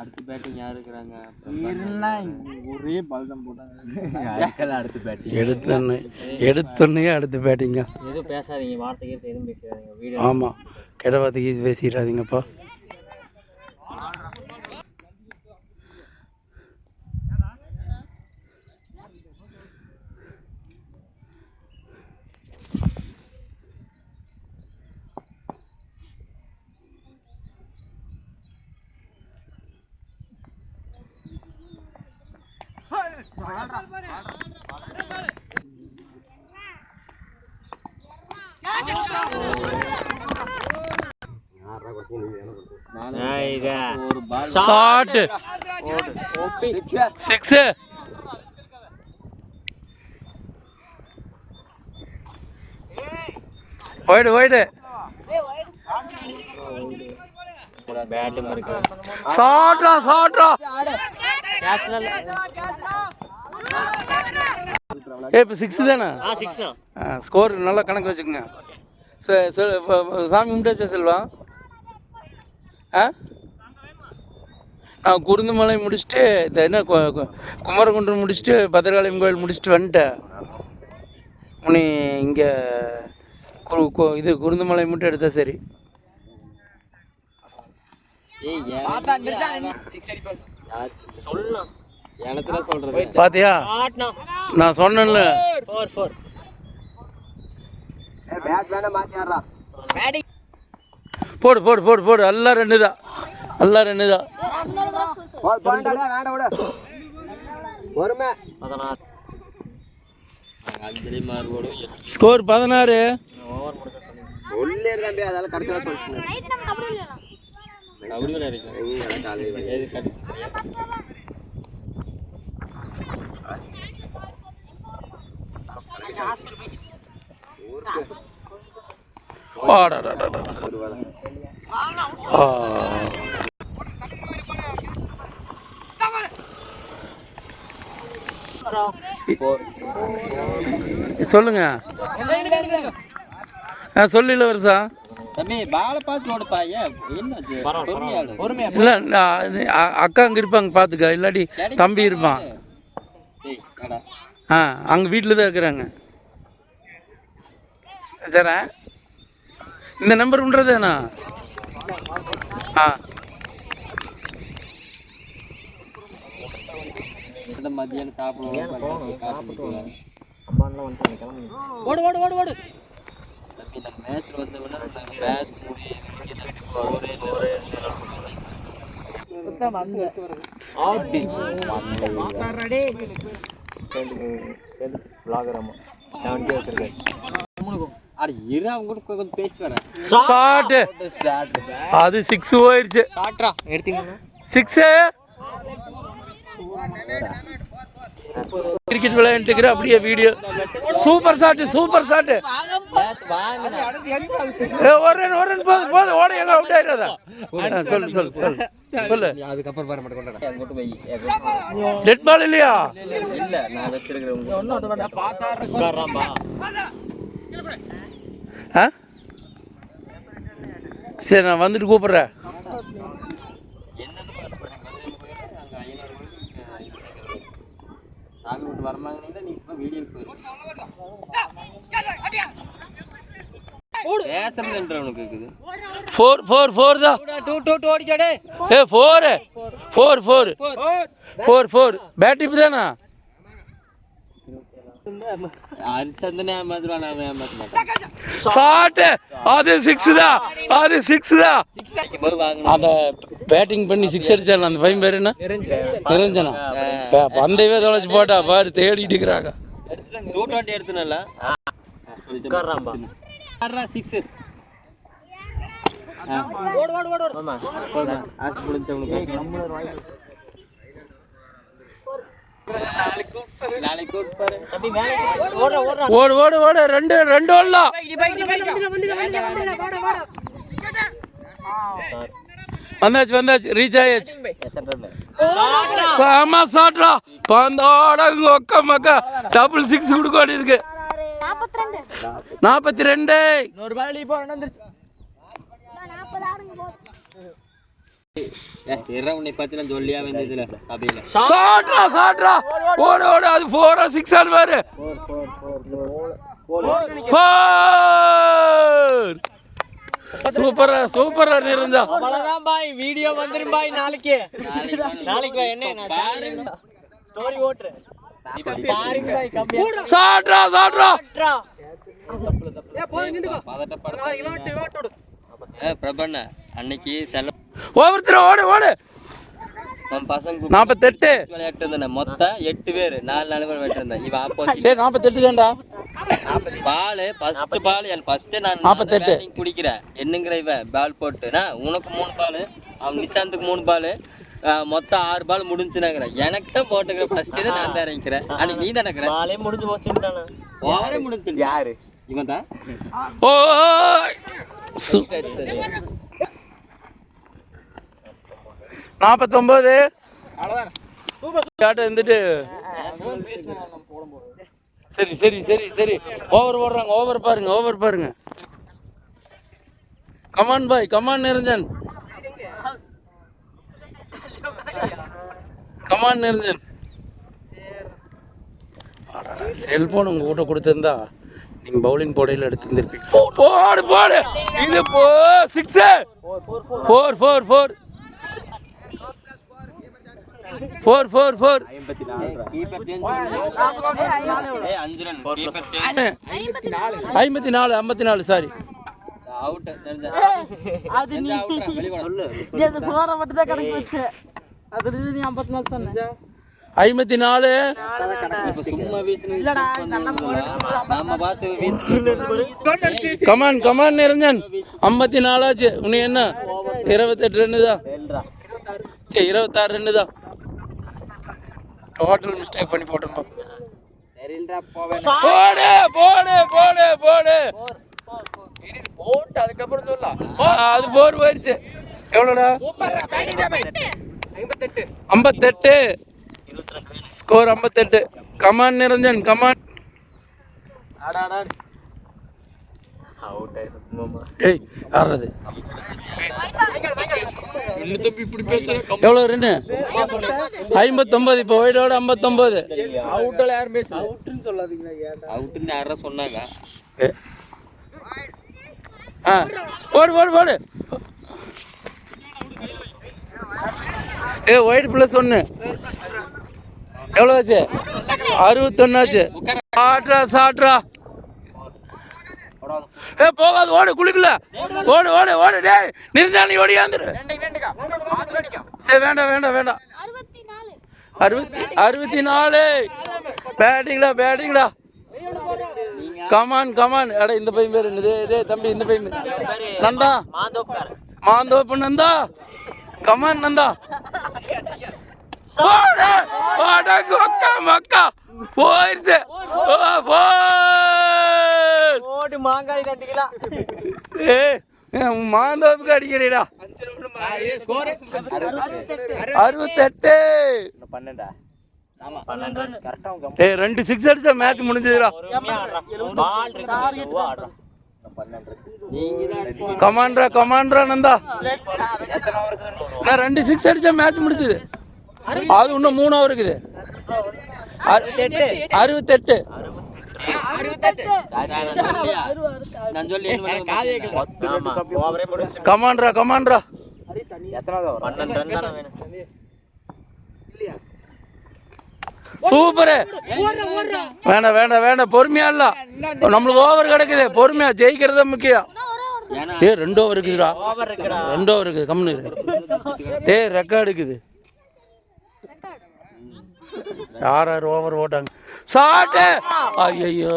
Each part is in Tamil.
அடுத்து பேட்டிங் யார் இருக்கிறாங்க? ஒரே பால் தான் போட்டாங்க. அடுத்து பேட்டிங் எடுத்தோன்னே எடுத்தோன்னே அடுத்த பேட்டிங்க எதுவும் பேசாதீங்க வார்த்தை கீர்த்தை எதுவும் பேசாதீங்க வீடியோ ஆமாம் கிடவாத்துக்கு இது பேசிடாதீங்கப்பா. ஷாட்டு. சிக்ஸு ஒய்டு ஒய்டு பேட்டும் இருக்கு ஷாட்ரா ஷாட்ரா ஏ இப்போ சிக்ஸ் தானே? ஸ்கோர் நல்லா கணக்கு வச்சுக்கோங்க. சரி சரி இப்போ சாமி கும்பிட்டாச்சா செல்வா? ஆ? நான் குருந்துமலை முடிச்சுட்டு இந்த என்ன கு- கு- குமரகுன்றம் முடிச்சுட்டு பத்திரகாளியம் கோயில் முடிச்சுட்டு வந்துட்டேன். உனி இங்கே இது குருந்துமலை மட்டும் எடுத்தா சரி. சொல்லலாம் எனத்துல சொல்றது. பாத்தியா? நான் சொன்னேன்ல. ஃபோர் ஃபோர் போடு போடு போடு போடு. எல்லாம் ரெண்டு தான். எல்லாம் ரெண்டு தான். ஸ்கோர் பதினாறு. ஓவர் என்னாச்சு பொறுமையாடு பொறுமையா இல்லை அக்கா அங்கே இருப்பாங்க பார்த்துக்க இல்லாட்டி தம்பி இருப்பான். ஆ அங்கே வீட்டில் தான் இருக்கிறாங்க. சரா இந்த நம்பர் உண்டுறதேண்ணா ஆ. இந்த மத்தியானம் சாப்பிடுவோம் அம்மாலாம் ஓடு ஓடு ஓடு ஓடு. தம்பி மேட்ச் சேர்ந்து vlogger அம்மா செவன்ட்டி வச்சிருக்கேன் அட இரு அவங்க கூட கொஞ்சம் பேசிட்டு வரேன். ஷாட்டு அது சிக்ஸ் போயிடுச்சு ஷார்ட்ரா எடுத்தீங்கன்னா சிக்ஸு கிரிக்கெட் விளையாண்டுக்கிற அப்படியே video super shot super shot ஒரு ரன் ஒரு ரன் போதும் போதும் ஓட எங்க அவுட் ஆயிடாதா சொல்லு சொல்லு சொல்லு சொல்லு. அதுக்கப்புறம் பாரு மட்டும் கொண்டாடா டெட் பால் இல்லையா? இல்ல நான் வச்சிருக்கிறேன் சரி நான் வந்துட்டு கூப்பிடுறேன். விட்டு வரமாங்கன்னு நீ இப்போ வீடியோ போயிரு பேசுறதுன்றவனுக்கு இருக்குது ஃபோர் ஃபோர் ஃபோர் தான். டூ டூ டூ ஓடிச்சாடே ஏ four four four four four பேட்டிப் தானா அரிச்சந்தனே ஏமாத்துருவான் நான் ஏமாத்த மாட்டேன். ஷாட்டு அது சிக்ஸ் தான். அது சிக்ஸ் தான். அந்த பேட்டிங் பண்ணி சிக்ஸ் அடிச்சால அந்த பையன் பேர் என்ன? நிரஞ்சனா. பந்தையவே தொலைச்சு போட்டா பாரு தேடிட்டு இருக்கிறாங்க. ஷூட் அவுட் எடுத்துனல உட்காராம்பா சிக்ஸ் ஓடு ஓடு ஓடு ஆமா. ஆக்ஸ் முடிஞ்சவனுக்கு நாளைக்கு கூட்டு பாரு தம்பி மேலே ஓடுற ஓடுற ஓடு ஓடு ஓடு. ரெண்டு ரெண்டு ஓடலாம் வந்தாச்சு வந்தாச்சு. ரீச் ஆயாச்சு. ஆமா சாட்ரா பந்தோட ஒக்க மக்க. டபுள் சிக்ஸ் கொடுக்க வேண்டியதுக்கு நாற்பத்தி ரெண்டு. உன்னை பத்தி நான் சொல்லியா வந்ததுல சபையில. சாட்ரா சாட்ரா ஓடு ஓடு அது ஃபோரா சிக்ஸ் ஆடு பாரு. சூப்பரா சூப்பரா நிறைஞ்சா அவ்வளவுதான் பாய் வீடியோ வந்துரும் பாய் நாளைக்கு. நாளைக்கு பாய் என்ன ஸ்டோரி ஓட்டுறேன். சாட்ரா சாட்ரா ஏ பிரபண்ண அன்னைக்கு செல்ல ஒவ்வொருத்தர் ஓடு ஓடு. நம்ம பசங்க நாற்பத்தெட்டு விளையாட்டு இருந்தேன். மொத்தம் எட்டு பேர். நாலு நாலு பேர் விளையாட்டு இருந்தேன். இவன் ஆப்போசிட் நாற்பத்தெட்டு தான்டா. பால் ஃபர்ஸ்ட் பால் என் ஃபர்ஸ்ட் நான் நாற்பத்தெட்டு. குடிக்கிறேன் என்னங்கிற இவன் பால் போட்டுனா உனக்கு மூணு பால் அவன் நிசாந்துக்கு மூணு பால் மொத்தம் ஆறு பால் முடிஞ்சுனாங்கிறேன் எனக்கு தான் போட்டுக்கிற. ஃபர்ஸ்ட் தான் நான் தான் இறங்கிக்கிறேன் அன்னைக்கு நீ தான் நாளே முடிஞ்சு போச்சுட்டானே ஓவரே முடிஞ்சு யாரு? இவன் தான் ஓ நாற்பத்தொம்போது இருந்துட்டு. சரி சரி சரி சரி. ஓவர் போடுறாங்க ஓவர் பாருங்க ஓவர் பாருங்க. Come on boy come on Niranjan. Come on Niranjan. Cellphone உங்க கூட கொடுத்திருந்தா நீங்க பவுலிங் போடையில எடுத்துருந்துருப்பீங்க. போடு போடு. இது போ six four four four four four four ஐம்பத்தி நாலு ஐம்பத்தி நாலு சாரி அது நீ அது போற மட்டும் தான் கணக்கு வச்ச அது நீ 54 சொன்ன ஐம்பத்தி நாலு இப்ப சும்மா கமான் கமான் நிரஞ்சன் ஐம்பத்தி நாலாச்சு உனக்கு என்ன? இருபத்தெட்டு ரன்னு தான் சரி இருபத்தாறு ரன்னு தான் டோட்டல் மிஸ்டேக் பண்ணி போட்டோம்பா போடு போடு போடு போடு. போட்டு அதுக்கப்புறம் சொல்லலாம். அது போர் போயிடுச்சு. எவ்வளோடா? ஐம்பத்தெட்டு. ஸ்கோர் ஐம்பத்தெட்டு. கமான் நிரஞ்சன் கமான் டேய் ஆடுறது. எவ்வளோ ரெண்டு ஐம்பத்தொம்பது இப்போ ஒயிடோட ஐம்பத்தொம்பது அவுட்னு யாரா சொன்னாங்க. ஆ போடு போடு போடு ஏ ஒயிட் ப்ளஸ் ஒன்று எவ்வளோ ஆச்சு? அறுபத்தொன்னாச்சு சாட்ரா சாட்ரா. ஏ போகாது ஓடு குளிக்கல. ஓடு ஓடு ஓடு டேய் நிர்ஜானி ஓடியாந்துரு சரி வேண்டாம் வேண்டாம் வேண்டாம். அறுபத்தி அறுபத்தி நாலு. பேட்டிங்களா பேட்டிங்களா? கமான் கமான் அட இந்த பையன் பேர் என்னது? இதே தம்பி இந்த பையன் நந்தா. மாந்தோப்பு நந்தா. Come on Nanda. போடு போட மக்கா. போயிருச்சு. ஓடு மாங்காய் கிலோ. ஏ மாந்தோப்புக்கு அடிக்கிறீடா. அறுபத்தெட்டு. பன்னெண்டா? ரெண்டு சிக்ஸ் அடிச்சா மேட்ச் முடிஞ்சதுடா. கமாண்ட்ரா கமாண்ட்ரா நந்தா. நான் ரெண்டு சிக்ஸ் அடிச்சா மேட்ச் முடிஞ்சது. அது இன்னும் மூணு ஓவர் இருக்குது. அறுபத்தெட்டு அறுபத்தெட்டு. நான் கமாண்ட்ரா சூப்பரு வேண்டாம் வேண்டாம் வேண்டாம் பொறுமையா இல்ல. நம்மளுக்கு ஓவர் கிடைக்குது. பொறுமையா ஜெயிக்கிறது தான் முக்கியம். ஏ ரெண்டு ஓவர் இருக்குதுடா. ரெண்டு ஓவர் இருக்குது. கம்னு இருக்கு ஏ ரெக்கார்டு இருக்குது. யார் யார் ஓவர் ஓட்டாங்க? சாட்டு ஐயோ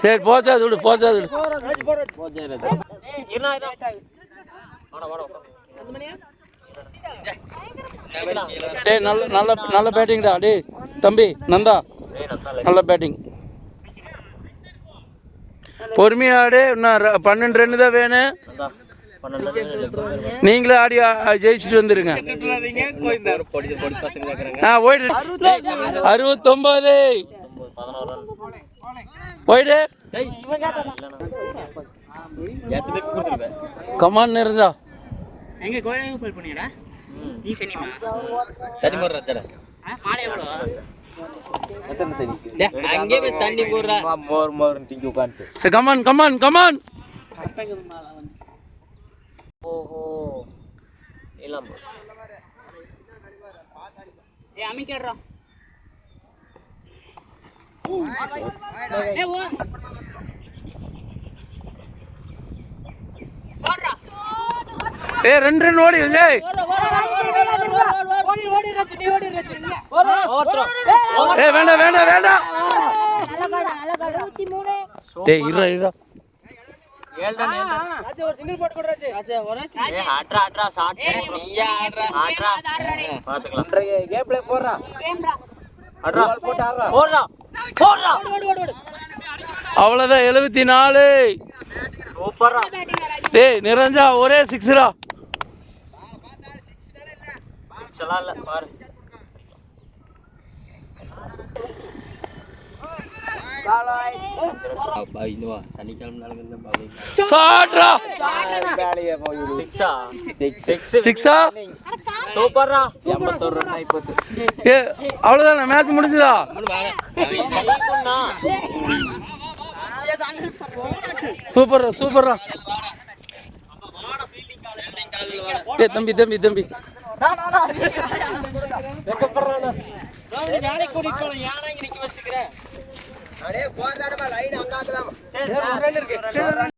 சரி போச்சா விடு போச்சாது விடு. டே டேய் நல்ல நல்ல நல்ல பேட்டிங்டா டேய். தம்பி நந்தா. நல்ல பேட்டிங் பொறுமையாடு இன்னும் பன்னெண்டு ரன்னு தான் வேணும். நீங்களே ஆடி ஜெயிச்சுட்டு வந்துருங்க. ஆ போயிட்டு அறுபத்தொம்பது. போயிடு கமான் நிறைஞ்சா எங்க கோயிலுக்கு போய் பண்ணிடா நீ சனிமா தண்ணி போடுற ரச்சடா மாலை எவ்வளோ அங்கே போய் தண்ணி போடுறா. மோர் மோர் திங்கி உட்காந்துட்டு. சரி come on come on come on ஏ அமைக்கிறா. ஏ ரெண்டு ரன் ஓடி ஏ வேண்டாம் வேண்டாம் வேண்டாம். டேய் இருடா இருடா. அவ்வளோதான் எழுபத்தி நாலு. டேய் நிறைஞ்சா ஒரே சிக்ஸ்ரா சிக்ஸ்லாம் இல்ல பாரு அப்பா, இன்னும் வா. சனிக்கிழமை நாளுக்கு தான் பாப்பா. ஷாட்ரா சிக்ஸா சிக்ஸ் சிக்ஸ் சிக்ஸா சூப்பர்ரா எண்பத்தோரு ரன் ஆயிப்போச்சு ஏ அவ்வளோதான் மேட்ச் முடிஞ்சுதா? சூப்பர்ரா சூப்பர்ரா. ஏ தம்பி தம்பி தம்பி. வேலைக்கு கூட்டிட்டு ஏன்னா இங்க நிக்க வச்சுக்கிறேன் சரி ஒரு run இருக்கு